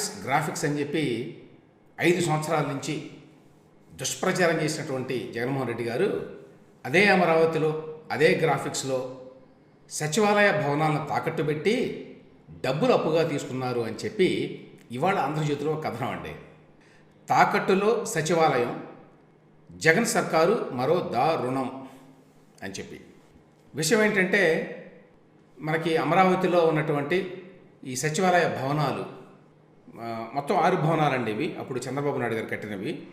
Graphics graphics అని చెప్పి ఐదు సంవత్సరాల నుంచి దుష్ప్రచారం చేసినటువంటి జగన్మోహన్ రెడ్డి గారు అదే అమరావతిలో అదే గ్రాఫిక్స్లో సచివాలయ భవనాలను తాకట్టు పెట్టి డబ్బులు అప్పుగా తీసుకున్నారు అని చెప్పి ఇవాళ ఆంధ్రజ్యోతిలో చేతిలో కథనం అండి. తాకట్టులో సచివాలయం జగన్ సర్కారు మరో దారుణం అని చెప్పి. విషయం ఏంటంటే మనకి అమరావతిలో ఉన్నటువంటి ఈ సచివాలయ భవనాలు మొత్తం ఆరు భవనాలండి ఇవి. అప్పుడు చంద్రబాబు నాయుడు గారు కట్టినవి.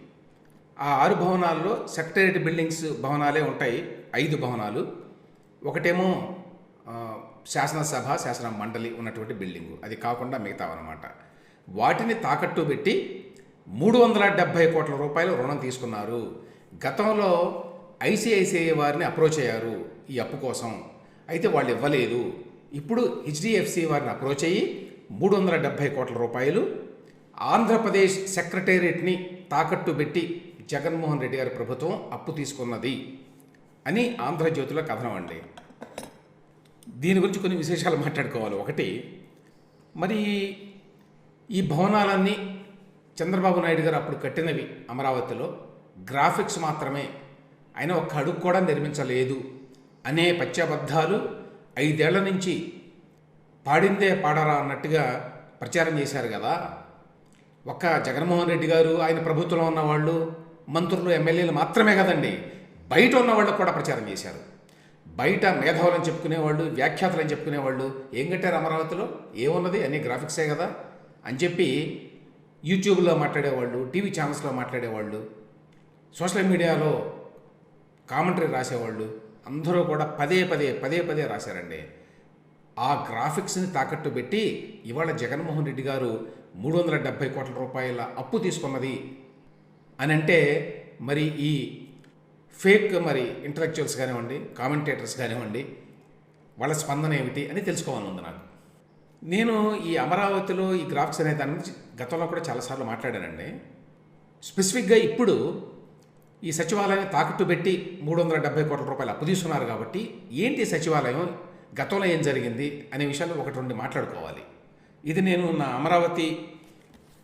ఆ ఆరు భవనాల్లో సెక్రటేరియట్ బిల్డింగ్స్ భవనాలే ఉంటాయి. ఐదు భవనాలు. ఒకటేమో శాసనసభ శాసన మండలి ఉన్నటువంటి బిల్డింగు. అది కాకుండా మిగతావన్నమాట. వాటిని తాకట్టు పెట్టి మూడు వందల డెబ్భై కోట్ల రూపాయలు రుణం తీసుకున్నారు. గతంలో ఐసిఐసిఐ వారిని అప్రోచ్ అయ్యారు ఈ అప్పు కోసం. అయితే వాళ్ళు ఇవ్వలేదు. ఇప్పుడు హెచ్డిఎఫ్సి వారిని అప్రోచ్ అయ్యి మూడు వందల డెబ్భై కోట్ల రూపాయలు. ఆంధ్రప్రదేశ్ సెక్రటేరియట్ని తాకట్టు పెట్టి జగన్మోహన్ రెడ్డి గారి ప్రభుత్వం అప్పు తీసుకున్నది అని ఆంధ్రజ్యోతిలో కథనం అండి. దీని గురించి కొన్ని విశేషాలు మాట్లాడుకోవాలి. ఒకటి మరి ఈ భవనాలన్నీ చంద్రబాబు నాయుడు గారు అప్పుడు కట్టినవి అమరావతిలో. గ్రాఫిక్స్ మాత్రమే. ఆయన ఒక్క అడుగు కూడా నిర్మించలేదు. అనే పత్యాబద్ధాలు ఐదేళ్ళ నుంచి పాడిందే పాడరా అన్నట్టుగా ప్రచారం చేశారు కదా. ఒక్క జగన్మోహన్ రెడ్డి గారు ఆయన ప్రభుత్వంలో ఉన్న వాళ్ళు మంత్రులు ఎమ్మెల్యేలు మాత్రమే కదండి బయట ఉన్న వాళ్ళు కూడా ప్రచారం చేశారు. బయట మేధావులని చెప్పుకునేవాళ్ళు వ్యాఖ్యాతలని చెప్పుకునేవాళ్ళు ఏం కట్టారు అమరావతిలో? ఏమున్నది? అన్ని గ్రాఫిక్సే కదా. అని చెప్పి యూట్యూబ్లో మాట్లాడేవాళ్ళు టీవీ ఛానల్స్లో మాట్లాడేవాళ్ళు సోషల్ మీడియాలో కామెంటరీ రాసేవాళ్ళు అందరూ కూడా పదే పదే పదే పదే రాశారండి. ఆ గ్రాఫిక్స్ని తాకట్టు పెట్టి ఇవాళ జగన్మోహన్ రెడ్డి గారు మూడు వందల డెబ్భై కోట్ల రూపాయల అప్పు తీసుకున్నది. అని అంటే మరి ఈ ఫేక్ మరి ఇంటలెక్చువల్స్ కానివ్వండి కామెంటేటర్స్ కానివ్వండి వాళ్ళ స్పందన ఏమిటి అని తెలుసుకోవాలని ఉంది నాకు. నేను ఈ అమరావతిలో ఈ గ్రాఫిక్స్ అనే దాని గురించి గతంలో కూడా చాలాసార్లు మాట్లాడానండి. స్పెసిఫిక్గా ఇప్పుడు ఈ సచివాలయాన్ని తాకట్టు పెట్టి మూడు వందల డెబ్బై కోట్ల రూపాయలు అప్పు తీసుకున్నారు కాబట్టి ఏంటి సచివాలయం? గతంలో ఏం జరిగింది అనే విషయాలు ఒకటి రెండు మాట్లాడుకోవాలి. ఇది నేను నా అమరావతి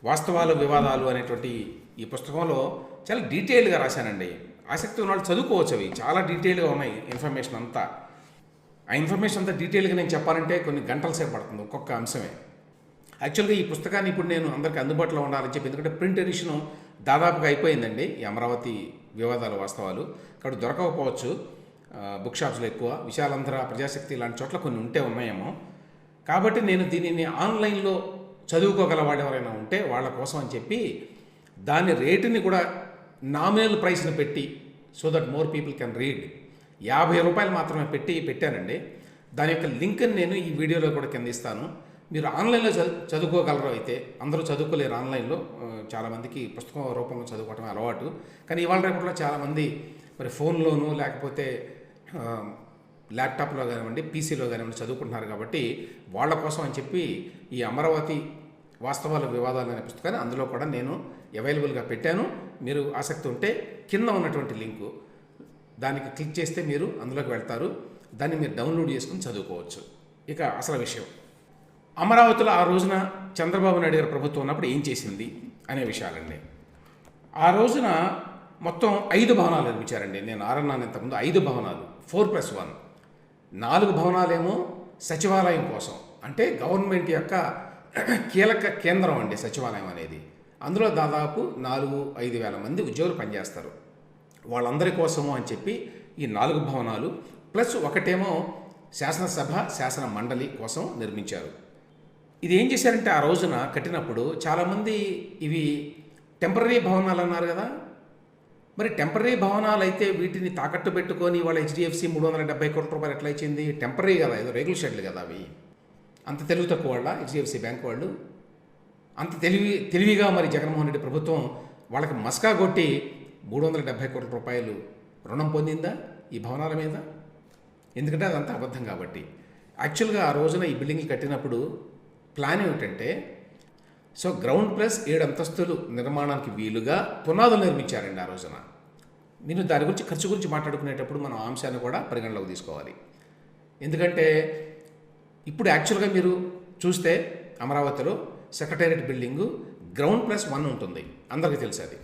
వాస్తవాలు వివాదాలు అనేటువంటి ఈ పుస్తకంలో చాలా డీటెయిల్గా రాశానండి. ఆసక్తి ఉన్న వాళ్ళు చదువుకోవచ్చు అవి. చాలా డీటెయిల్గా ఉన్నాయి ఇన్ఫర్మేషన్ అంతా. ఆ ఇన్ఫర్మేషన్ అంతా డీటెయిల్గా నేను చెప్పాలంటే కొన్ని గంటల సేపు పడుతుంది ఒక్కొక్క అంశమే. యాక్చువల్గా ఈ పుస్తకాన్ని ఇప్పుడు నేను అందరికీ అందుబాటులో ఉండాలని చెప్పి ఎందుకంటే ప్రింట్ ఎడిషన్ దాదాపుగా అయిపోయిందండి ఈ అమరావతి వివాదాలు వాస్తవాలు. కాబట్టి దొరకకపోవచ్చు. బుక్ షాప్స్లో ఎక్కువ. విశాలాంధ్ర ప్రజాశక్తి లాంటి చోట్ల కొన్ని ఉంటే ఉన్నాయేమో. కాబట్టి నేను దీనిని ఆన్లైన్లో చదువుకోగలవాడు ఎవరైనా ఉంటే వాళ్ళ కోసం అని చెప్పి దాని రేటుని కూడా నామినల్ ప్రైస్ని పెట్టి so that more people can read యాభై రూపాయలు మాత్రమే పెట్టి పెట్టానండి. దాని యొక్క లింక్ని నేను ఈ వీడియోలో కూడా కింద ఇస్తాను. మీరు ఆన్లైన్లో చదువుకోగలరు అయితే అందరూ చదువుకోలేరు ఆన్లైన్లో చాలామందికి పుస్తకం రూపంలో చదువుకోవటం అలవాటు. కానీ ఇవాళ రేపట్లో చాలామంది మరి ఫోన్లోను లేకపోతే ల్యాప్టాప్లో కానివ్వండి పీసీలో కానివ్వండి చదువుకుంటున్నారు కాబట్టి వాళ్ళ కోసం అని చెప్పి ఈ అమరావతి వాస్తవాల వివాదాలు అనే పుస్తకాన్ని అందులో కూడా నేను అవైలబుల్గా పెట్టాను. మీరు ఆసక్తి ఉంటే కింద ఉన్నటువంటి లింకు దానికి క్లిక్ చేస్తే మీరు అందులోకి వెళ్తారు. దాన్ని మీరు డౌన్లోడ్ చేసుకుని చదువుకోవచ్చు. ఇక అసలు విషయం. అమరావతిలో ఆ రోజున చంద్రబాబు నాయుడు గారి ప్రభుత్వం ఉన్నప్పుడు ఏం చేసింది అనే విషయాలండి. ఆ రోజున మొత్తం ఐదు భవనాలు నిర్మించారండి. నేను ఆరన్నాను ఇంతకుముందు ఐదు భవనాలు. Four plus one. నాలుగు భవనాలేమో సచివాలయం కోసం. అంటే గవర్నమెంట్ యొక్క కీలక కేంద్రం అండి సచివాలయం అనేది. అందులో దాదాపు నాలుగు ఐదు వేల మంది ఉద్యోగులు పనిచేస్తారు. వాళ్ళందరి కోసము అని చెప్పి ఈ నాలుగు భవనాలు ప్లస్ ఒకటేమో శాసనసభ శాసన మండలి కోసం నిర్మించారు. ఇది ఏం చేశారంటే ఆ రోజున కట్టినప్పుడు చాలామంది ఇవి టెంపరీ భవనాలు అన్నారు కదా. మరి టెంపరీ భవనాలు అయితే వీటిని తాకట్టు పెట్టుకొని వాళ్ళ హెచ్డిఎఫ్సి మూడు వందల డెబ్బై కోట్ల రూపాయలు ఎట్లా ఇచ్చింది? టెంపరీ కదా ఏదో రెగ్యులర్ షెడ్లు కదా అవి. అంత తెలివి తక్కువ వాళ్ళ హెచ్డిఎఫ్సి బ్యాంక్ వాళ్ళు. అంత తెలివి తెలివిగా మరి జగన్మోహన్ రెడ్డి ప్రభుత్వం వాళ్ళకి మస్కా కొట్టి మూడు వందల డెబ్బై కోట్ల రూపాయలు రుణం పొందిందా ఈ భవనాల మీద? ఎందుకంటే అదంతా అబద్ధం కాబట్టి. యాక్చువల్గా ఆ రోజున ఈ బిల్డింగ్ కట్టినప్పుడు ప్లాన్ ఏమిటంటే సో గ్రౌండ్ ప్లస్ ఏడు అంతస్తులు నిర్మాణానికి వీలుగా పునాదులు నిర్మించారండి ఆ రోజున. నేను దాని గురించి ఖర్చు గురించి మాట్లాడుకునేటప్పుడు మనం అంశాన్ని కూడా పరిగణలోకి తీసుకోవాలి. ఎందుకంటే ఇప్పుడు యాక్చువల్గా మీరు చూస్తే అమరావతిలో secretariat building ground plus one ఉంటుంది. అందరికీ తెలుసు అది.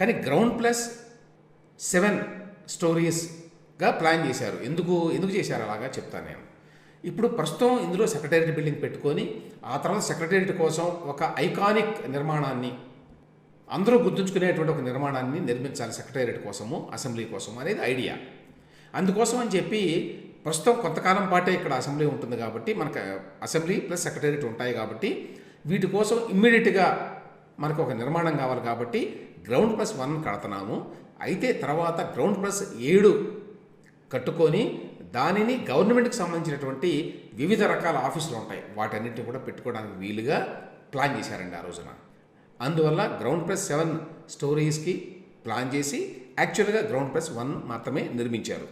కానీ గ్రౌండ్ ప్లస్ సెవెన్ స్టోరీస్గా ప్లాన్ చేశారు. ఎందుకు ఎందుకు చేశారు అలాగా చెప్తాను నేను. ఇప్పుడు ప్రస్తుతం ఇందులో సెక్రటేరియట్ బిల్డింగ్ పెట్టుకొని ఆ తర్వాత సెక్రటేరియట్ కోసం ఒక ఐకానిక్ నిర్మాణాన్ని అందరూ గుర్తుంచుకునేటువంటి ఒక నిర్మాణాన్ని నిర్మించాలి సెక్రటేరియట్ కోసము అసెంబ్లీ కోసము అనేది ఐడియా. అందుకోసం అని చెప్పి ప్రస్తుతం కొంతకాలం పాటే ఇక్కడ అసెంబ్లీ ఉంటుంది కాబట్టి మనకు అసెంబ్లీ ప్లస్ సెక్రటేరియట్ ఉంటాయి కాబట్టి వీటి కోసం ఇమ్మీడియట్గా మనకు ఒక నిర్మాణం కావాలి కాబట్టి గ్రౌండ్ ప్లస్ వన్ కడుతున్నాము. అయితే తర్వాత గ్రౌండ్ ప్లస్ ఏడు కట్టుకొని దానిని గవర్నమెంట్కి సంబంధించినటువంటి వివిధ రకాల ఆఫీసులు ఉంటాయి. వాటన్నిటిని కూడా పెట్టుకోవడానికి వీలుగా ప్లాన్ చేశారండి ఆ రోజున. అందువల్ల గ్రౌండ్ ప్లస్ సెవెన్ స్టోరీస్కి ప్లాన్ చేసి యాక్చువల్గా గ్రౌండ్ ప్లస్ వన్ మాత్రమే నిర్మించారు.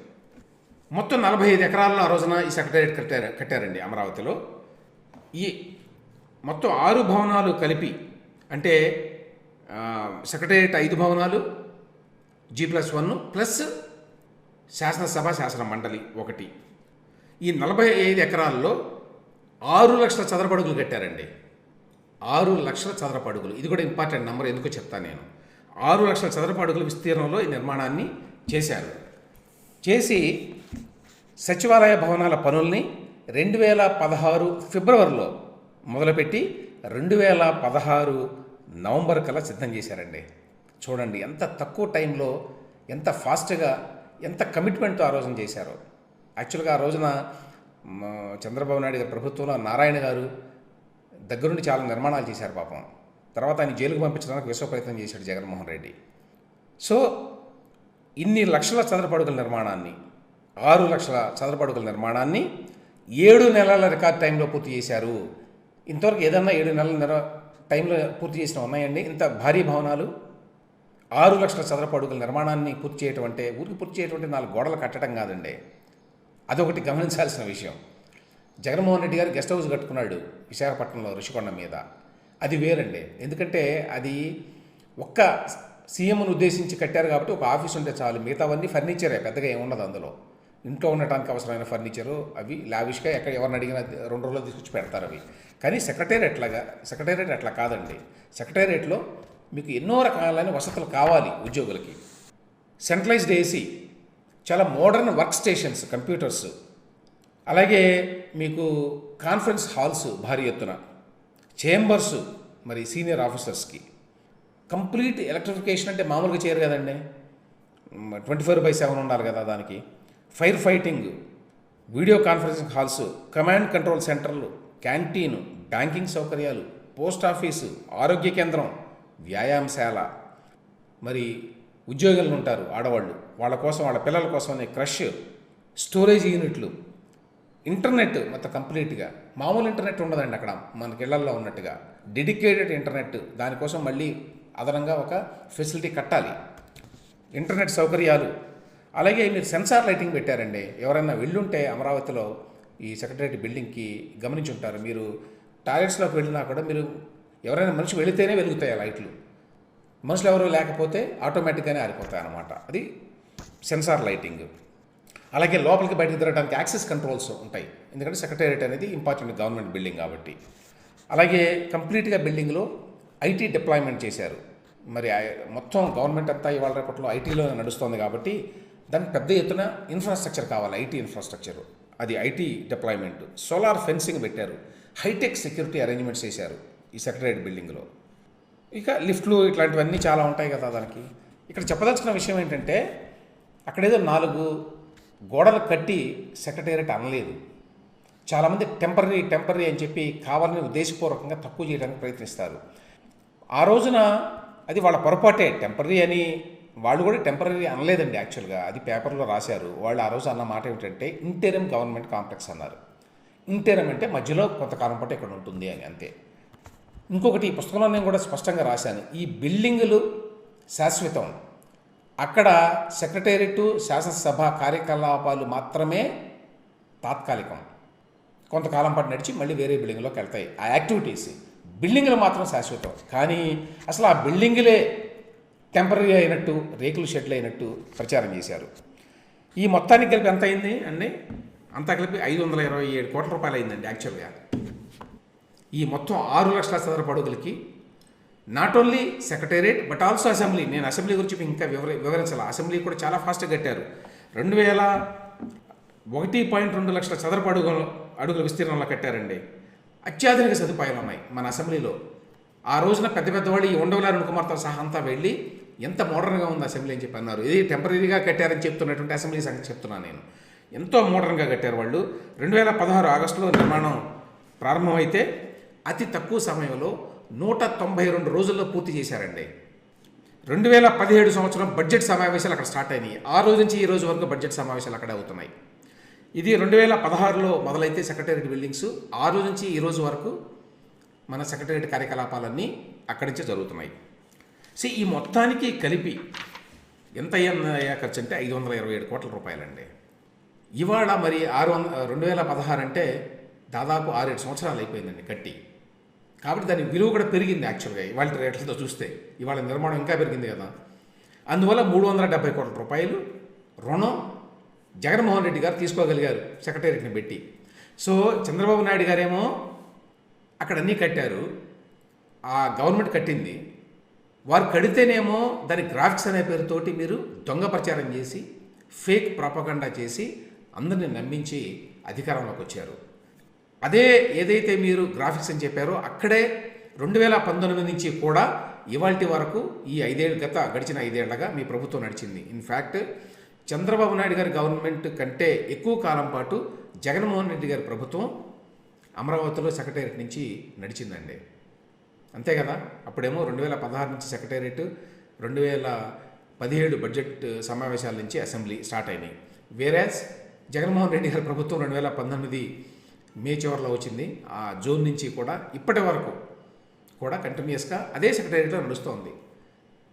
మొత్తం నలభై ఐదు ఎకరాల్లో ఆ రోజున ఈ సెక్రటేరియట్ కట్టారు కట్టారండి అమరావతిలో. ఈ మొత్తం ఆరు భవనాలు కలిపి అంటే సెక్రటరేట్ సెక్రటేరియట్ ఐదు భవనాలు జీ ప్లస్ వన్ ప్లస్ శాసనసభ శాసన మండలి ఒకటి. ఈ నలభై ఐదు ఎకరాల్లో ఆరు లక్షల చదరపడుగులు కట్టారండి. ఆరు లక్షల చదరపడుగులు. ఇది కూడా ఇంపార్టెంట్ నెంబర్ ఎందుకు చెప్తాను నేను. ఆరు లక్షల చదరపు అడుగుల విస్తీర్ణంలో ఈ నిర్మాణాన్ని చేశారు. చేసి సచివాలయ భవనాల పనుల్ని రెండు వేల పదహారు ఫిబ్రవరిలో మొదలుపెట్టి రెండు వేల పదహారు నవంబర్ కల్లా సిద్ధం చేశారండి. చూడండి ఎంత తక్కువ టైంలో ఎంత ఫాస్ట్గా ఎంత కమిట్మెంట్తో ఆ రోజున చేశారో. యాక్చువల్గా ఆ రోజున చంద్రబాబు నాయుడు గారి ప్రభుత్వంలో నారాయణ గారు దగ్గరుండి చాలా నిర్మాణాలు చేశారు పాపం. తర్వాత ఆయన జైలుకు పంపించడానికి విశ్వ ప్రయత్నం చేశాడు జగన్మోహన్ రెడ్డి. సో ఇన్ని లక్షల చంద్రపడుకల నిర్మాణాన్ని ఆరు లక్షల చంద్రపడుకల నిర్మాణాన్ని ఏడు నెలల రికార్డ్ టైంలో పూర్తి చేశారు. ఇంతవరకు ఏదన్నా ఏడు నెలల నెల టైంలో పూర్తి చేసిన ఉన్నాయండి? ఇంత భారీ భవనాలు? ఆరు లక్షల చదరపు అడుగుల నిర్మాణాన్ని పూర్తి చేయటం అంటే ఊరికి పూర్తి చేయటం అంటే నాలుగు గోడలు కట్టడం కాదండి. అదొకటి గమనించాల్సిన విషయం. జగన్మోహన్ రెడ్డి గారు గెస్ట్ హౌస్ కట్టుకున్నాడు విశాఖపట్నంలో ఋషికొండ మీద. అది వేరండి. ఎందుకంటే అది ఒక్క సీఎంను ఉద్దేశించి కట్టారు కాబట్టి ఒక ఆఫీస్ ఉంటే చాలు. మిగతావన్నీ ఫర్నిచరే పెద్దగా ఏముండదు అందులో. ఇంట్లో ఉండటానికి అవసరమైన ఫర్నిచరు అవి లావిష్గా ఎక్కడ ఎవరిని అడిగినా రెండు రోజులు తీసుకొచ్చి పెడతారు అవి. కానీ సెక్రటేరియట్లాగా సెక్రటేరియట్ అట్లా కాదండి. సెక్రటేరియట్లో మీకు ఎన్నో రకాలైన వసతులు కావాలి ఉద్యోగులకి. సెంట్రలైజ్డ్ ఏసీ చాలా మోడర్న్ వర్క్ స్టేషన్స్ కంప్యూటర్స్. అలాగే మీకు కాన్ఫరెన్స్ హాల్స్ భారీ ఎత్తున. చేంబర్స్ మరి సీనియర్ ఆఫీసర్స్కి. కంప్లీట్ ఎలక్ట్రిఫికేషన్ అంటే మామూలుగా చేయరు కదండి. ట్వంటీ ఫోర్ బై సెవెన్ ఉండాలి కదా దానికి. Fire fighting video conferencing halls command control సెంటర్లు క్యాంటీన్ బ్యాంకింగ్ సౌకర్యాలు పోస్ట్ ఆఫీసు ఆరోగ్య కేంద్రం. వ్యాయామశాల. మరి ఉద్యోగులు ఉంటారు ఆడవాళ్ళు. వాళ్ళ కోసం వాళ్ళ పిల్లల కోసం అనే క్రష్ స్టోరేజ్ యూనిట్లు. ఇంటర్నెట్ మొత్తం కంప్లీట్గా. మామూలు ఇంటర్నెట్ ఉండదండి అక్కడ. మనకి ఇళ్ళల్లో ఉన్నట్టుగా. Dedicated internet. దానికోసం మళ్ళీ అదనంగా ఒక ఫెసిలిటీ కట్టాలి. ఇంటర్నెట్ సౌకర్యాలు. అలాగే మీరు సెన్సార్ లైటింగ్ పెట్టారండి. ఎవరైనా వెళ్ళుంటే అమరావతిలో ఈ సెక్రటరీ బిల్డింగ్కి గమనించి ఉంటారు మీరు టాయిలెట్స్లోకి వెళ్ళినా కూడా మీరు ఎవరైనా మనిషి వెళితేనే వెలుగుతాయి ఆ లైట్లు. మనుషులు ఎవరు లేకపోతే ఆటోమేటిక్గానే ఆరిపోతాయి అన్నమాట అది సెన్సార్ లైటింగ్. అలాగే లోపలికి బయటకు తిరగడానికి యాక్సెస్ కంట్రోల్స్ ఉంటాయి. ఎందుకంటే సెక్రటేరియట్ అనేది ఇంపార్టెంట్ గవర్నమెంట్ బిల్డింగ్ కాబట్టి. అలాగే కంప్లీట్గా బిల్డింగ్లో ఐటీ డిప్లాయ్మెంట్ చేశారు. మరి మొత్తం గవర్నమెంట్ అంతా ఇవాళ రేపట్లో ఐటీలో నడుస్తుంది కాబట్టి దానికి పెద్ద ఎత్తున ఇన్ఫ్రాస్ట్రక్చర్ కావాలి ఐటీ ఇన్ఫ్రాస్ట్రక్చర్. అది ఐటీ డిప్లాయ్మెంట్. సోలార్ ఫెన్సింగ్ పెట్టారు. హైటెక్ సెక్యూరిటీ అరేంజ్మెంట్స్ చేశారు. ఈ సెక్రటరేట్ బిల్డింగ్లో. ఇక లిఫ్ట్లు ఇట్లాంటివన్నీ చాలా ఉంటాయి కదా దానికి. ఇక్కడ చెప్పదలుచుకున్న విషయం ఏంటంటే అక్కడేదో నాలుగు గోడలు కట్టి సెక్రటేరియట్ అనలేదు. చాలామంది టెంపరీ టెంపరీ అని చెప్పి కావాలని ఉద్దేశపూర్వకంగా తక్కువ చేయడానికి ప్రయత్నిస్తారు. ఆ రోజున అది వాళ్ళ పొరపాటే. టెంపరీ అని వాళ్ళు కూడా టెంపరీ అనలేదండి యాక్చువల్గా. అది పేపర్లో రాశారు. వాళ్ళు ఆ రోజు అన్న మాట ఏమిటంటే ఇంటీరియం గవర్నమెంట్ కాంప్లెక్స్ అన్నారు. ఇంటెరం అంటే మధ్యలో కొంతకాలం పాటు ఇక్కడ ఉంటుంది అని అంతే. ఇంకొకటి ఈ పుస్తకంలో నేను కూడా స్పష్టంగా రాశాను. ఈ బిల్డింగులు శాశ్వతం. అక్కడ సెక్రటేరియట్ శాసనసభ కార్యకలాపాలు మాత్రమే తాత్కాలికం. కొంతకాలం పాటు నడిచి మళ్ళీ వేరే బిల్డింగ్లోకి వెళ్తాయి. ఆ యాక్టివిటీస్ బిల్డింగ్లు మాత్రం శాశ్వతం. కానీ అసలు ఆ బిల్డింగులే టెంపరీ అయినట్టు రేకులు షెడ్లు అయినట్టు ప్రచారం చేశారు. ఈ మొత్తానికి కలిపి ఎంత అయింది అండి? అంతా కలిపి ఐదు వందల ఇరవై ఏడు కోట్ల రూపాయలు అయిందండి యాక్చువల్గా. ఈ మొత్తం ఆరు లక్షల చదరపు అడుగులకి not only secretariat but also assembly నేను అసెంబ్లీ గురించి ఇంకా వివర వివరించాలి? అసెంబ్లీ కూడా చాలా ఫాస్ట్గా కట్టారు. రెండు వేల ఒకటి పాయింట్ రెండు లక్షల చదరపు అడుగుల అడుగుల విస్తీర్ణంలో కట్టారండి. అత్యాధునిక సదుపాయాలు ఉన్నాయి మన అసెంబ్లీలో ఆ రోజున పెద్ద పెద్దవాళ్ళు ఈ ఉండవల అరుణ్ కుమార్తో సహా అంతా వెళ్ళి ఎంత మోడర్న్గా ఉంది అసెంబ్లీ అని చెప్పి అన్నారు. ఇది టెంపరీగా కట్టారని చెప్తున్నటువంటి అసెంబ్లీ సంగతి చెప్తున్నాను నేను. ఎంతో మోడర్న్గా కట్టారు వాళ్ళు. రెండు వేల పదహారు ఆగస్టులో నిర్మాణం ప్రారంభమైతే అతి తక్కువ సమయంలో నూట తొంభై రెండు రోజుల్లో పూర్తి చేశారండి. రెండు వేల పదిహేడు సంవత్సరం బడ్జెట్ సమావేశాలు అక్కడ స్టార్ట్ అయినాయి. ఆ రోజు నుంచి ఈ రోజు వరకు బడ్జెట్ సమావేశాలు అక్కడే అవుతున్నాయి. ఇది రెండు వేల పదహారులో మొదలైతే సెక్రటేరియట్ బిల్డింగ్స్ ఆ రోజు నుంచి ఈ రోజు వరకు మన సెక్రటేరియట్ కార్యకలాపాలన్నీ అక్కడి నుంచే జరుగుతున్నాయి. సో ఈ మొత్తానికి కలిపి ఎంత అయ్యా ఖర్చు అంటే ఐదు వందల ఇరవై ఏడు కోట్ల రూపాయలండి. ఇవాళ మరి ఆరు వంద రెండు వేల పదహారు అంటే దాదాపు ఆరేడు సంవత్సరాలు అయిపోయిందండి కట్టి. కాబట్టి దాని విలువ కూడా పెరిగింది యాక్చువల్గా ఇవాళ రేట్లతో చూస్తే. ఇవాళ నిర్మాణం ఇంకా పెరిగింది కదా. అందువల్ల మూడు వందల డెబ్బై కోట్ల రూపాయలు రుణం జగన్మోహన్ రెడ్డి గారు తీసుకోగలిగారు సెక్రటేరియట్ని పెట్టి. సో చంద్రబాబు నాయుడు గారేమో అక్కడ అన్నీ కట్టారు. ఆ గవర్నమెంట్ కట్టింది. వారు కడితేనేమో దాని గ్రాఫిక్స్ అనే పేరుతోటి మీరు దొంగ ప్రచారం చేసి ఫేక్ ప్రాపగండా చేసి అందరిని నమ్మించి అధికారంలోకి వచ్చారు. అదే ఏదైతే మీరు గ్రాఫిక్స్ అని చెప్పారో అక్కడే రెండు వేల పంతొమ్మిది నుంచి కూడా ఇవాల్టి వరకు ఈ ఐదేళ్ళు గత గడిచిన ఐదేళ్ళగా మీ ప్రభుత్వం నడిచింది. ఇన్ఫ్యాక్ట్ చంద్రబాబు నాయుడు గారి గవర్నమెంట్ కంటే ఎక్కువ కాలం పాటు జగన్మోహన్ రెడ్డి గారి ప్రభుత్వం అమరావతిలో సెక్రటేరియట్ నుంచి నడిచిందండి. అంతే కదా? అప్పుడేమో రెండు వేల పదహారు నుంచి సెక్రటేరియట్ రెండు వేల పదిహేడు బడ్జెట్ సమావేశాల నుంచి అసెంబ్లీ స్టార్ట్ అయినాయి. వేరేస్ జగన్మోహన్ రెడ్డి గారి ప్రభుత్వం రెండు వేల పంతొమ్మిది మే చివరిలో వచ్చింది. ఆ జోన్ నుంచి కూడా ఇప్పటి వరకు కూడా కంటిన్యూస్గా అదే సెక్రటేరియట్లో నడుస్తోంది.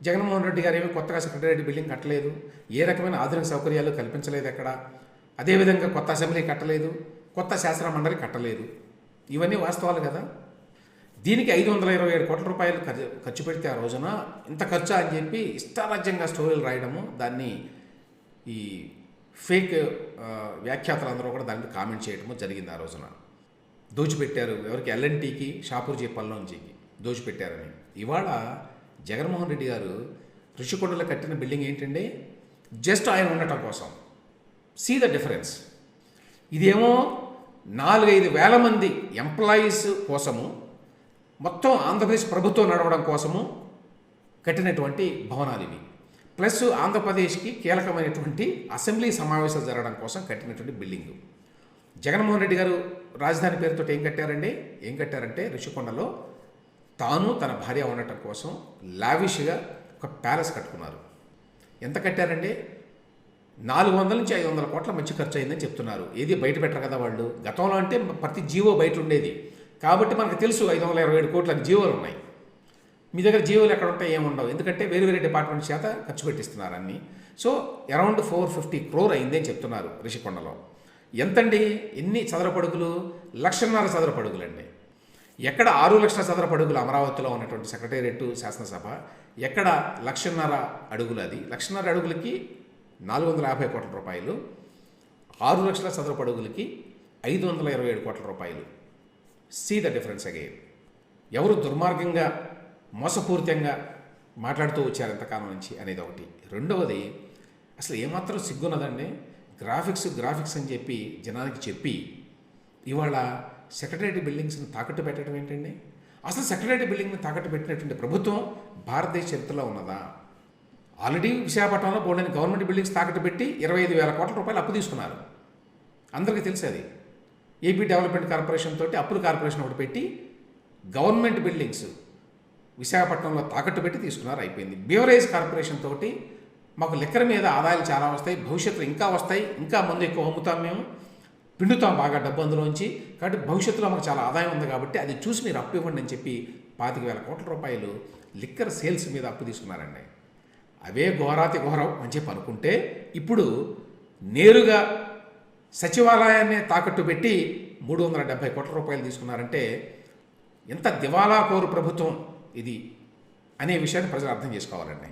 జగన్మోహన్ రెడ్డి గారు ఏమీ కొత్తగా సెక్రటేరియట్ బిల్డింగ్ కట్టలేదు. ఏ రకమైన ఆధునిక సౌకర్యాలు కల్పించలేదు ఎక్కడ? అదేవిధంగా కొత్త అసెంబ్లీ కట్టలేదు. కొత్త శాసన మండలి కట్టలేదు. ఇవన్నీ వాస్తవాలు కదా. దీనికి ఐదు వందల ఇరవై ఏడు కోట్ల రూపాయలు ఖర్చు ఖర్చు పెడితే ఆ రోజున ఇంత ఖర్చు అని చెప్పి ఇష్టారాజ్యంగా స్టోరీలు రాయడము దాన్ని ఈ ఫేక్ ఆ, వ్యాఖ్యాతలందరూ కూడా దానికి కామెంట్ చేయడము జరిగింది ఆ రోజున. దోచిపెట్టారు. ఎవరికి? ఎల్ఎన్టీకి షాపూర్జీ పల్లోంజీకి దోచిపెట్టారని. ఇవాళ జగన్మోహన్ రెడ్డి గారు ఋషికొండలో కట్టిన బిల్డింగ్ ఏంటండి? జస్ట్ ఆయన ఉండటం కోసం. సీ ద డిఫరెన్స్ ఇదేమో నాలుగైదు వేల మంది ఎంప్లాయీస్ కోసము మొత్తం ఆంధ్రప్రదేశ్ ప్రభుత్వం నడవడం కోసము కట్టినటువంటి భవనాలు ఇవి. ప్లస్ ఆంధ్రప్రదేశ్కి కీలకమైనటువంటి అసెంబ్లీ సమావేశాలు జరగడం కోసం కట్టినటువంటి బిల్డింగ్. జగన్మోహన్ రెడ్డి గారు రాజధాని పేరుతో ఏం కట్టారండి? ఏం కట్టారంటే రిషికొండలో తాను తన భార్య ఉండటం కోసం లావిష్గా ఒక ప్యాలెస్ కట్టుకున్నారు. ఎంత కట్టారండి? నాలుగు వందల నుంచి ఐదు వందల కోట్ల మంచి ఖర్చు అయిందని చెప్తున్నారు. ఏది బయట పెట్టరు కదా వాళ్ళు? గతంలో అంటే ప్రతి జీవో బయట ఉండేది. కాబట్టి మనకు తెలుసు ఐదు వందల ఇరవై ఏడు కోట్ల జీవోలు ఉన్నాయి. మీ దగ్గర జీవోలు ఎక్కడ ఉంటాయి ఏముండవు. ఎందుకంటే వేరే వేరే డిపార్ట్మెంట్ చేత ఖర్చు పెట్టిస్తున్నారు అన్ని. So around four fifty crore అయింది అని చెప్తున్నారు రిషికొండలో ఎంతండి? ఎన్ని చదరపడుగులు? లక్షన్నర చదరపడుగులండి. ఎక్కడ ఆరు లక్షల చదరపడుగులు అమరావతిలో ఉన్నటువంటి సెక్రటేరియట్ శాసనసభ? ఎక్కడ లక్షన్నర అడుగులు అది? లక్షన్నర అడుగులకి నాలుగు వందల యాభై కోట్ల రూపాయలు. ఆరు లక్షల చదరపడుగులకి ఐదు వందల ఇరవై ఏడు కోట్ల రూపాయలు. సీ ద డిఫరెన్స్ అగైన్ ఎవరు దుర్మార్గంగా మోసపూరితంగా మాట్లాడుతూ వచ్చారు ఎంతకాలం నుంచి అనేది ఒకటి. రెండవది అసలు ఏమాత్రం సిగ్గున్నదండి? గ్రాఫిక్స్ గ్రాఫిక్స్ అని చెప్పి జనానికి చెప్పి ఇవాళ సెక్రటరీ బిల్డింగ్స్ని తాకట్టు పెట్టడం ఏంటండి? అసలు సెక్రటరీ బిల్డింగ్ని తాకట్టు పెట్టినటువంటి ప్రభుత్వం భారతదేశ చరిత్రలో ఉన్నదా? ఆల్రెడీ విశాఖపట్నంలో బోల్డెన్ గవర్నమెంట్ బిల్డింగ్స్ తాకట్టు పెట్టి ఇరవై ఐదు వేల కోట్ల రూపాయలు అప్పు తీసుకున్నారు. అందరికీ తెలుసు అది. ఏపీ డెవలప్మెంట్ కార్పొరేషన్ తోటి అప్పుల కార్పొరేషన్ ఒకటి పెట్టి గవర్నమెంట్ బిల్డింగ్స్ విశాఖపట్నంలో తాకట్టు పెట్టి తీసుకున్నారు అయిపోయింది. బీవరేజ్ కార్పొరేషన్ తోటి మాకు లెక్కర మీద ఆదాయాలు చాలా వస్తాయి భవిష్యత్తులో ఇంకా వస్తాయి ఇంకా మందు ఎక్కువ అమ్ముతాం మేము పిండుతాం బాగా డబ్బు అందులోంచి కాబట్టి భవిష్యత్తులో మాకు చాలా ఆదాయం ఉంది కాబట్టి అది చూసి మీరు అప్పు ఇవ్వండి అని చెప్పి పాతిక వేల కోట్ల రూపాయలు లిక్కర్ సేల్స్ మీద అప్పు తీసుకున్నారండి. అవే ఘోరాతి ఘోరం అని చెప్పి అనుకుంటే ఇప్పుడు నేరుగా సచివాలయాన్ని తాకట్టు పెట్టి మూడు వందల డెబ్బై కోట్ల రూపాయలు తీసుకున్నారంటే ఎంత దివాలా కోరు ప్రభుత్వం. ఇది అనే విషయాన్ని ప్రజలు అర్థం చేసుకోవాలండి.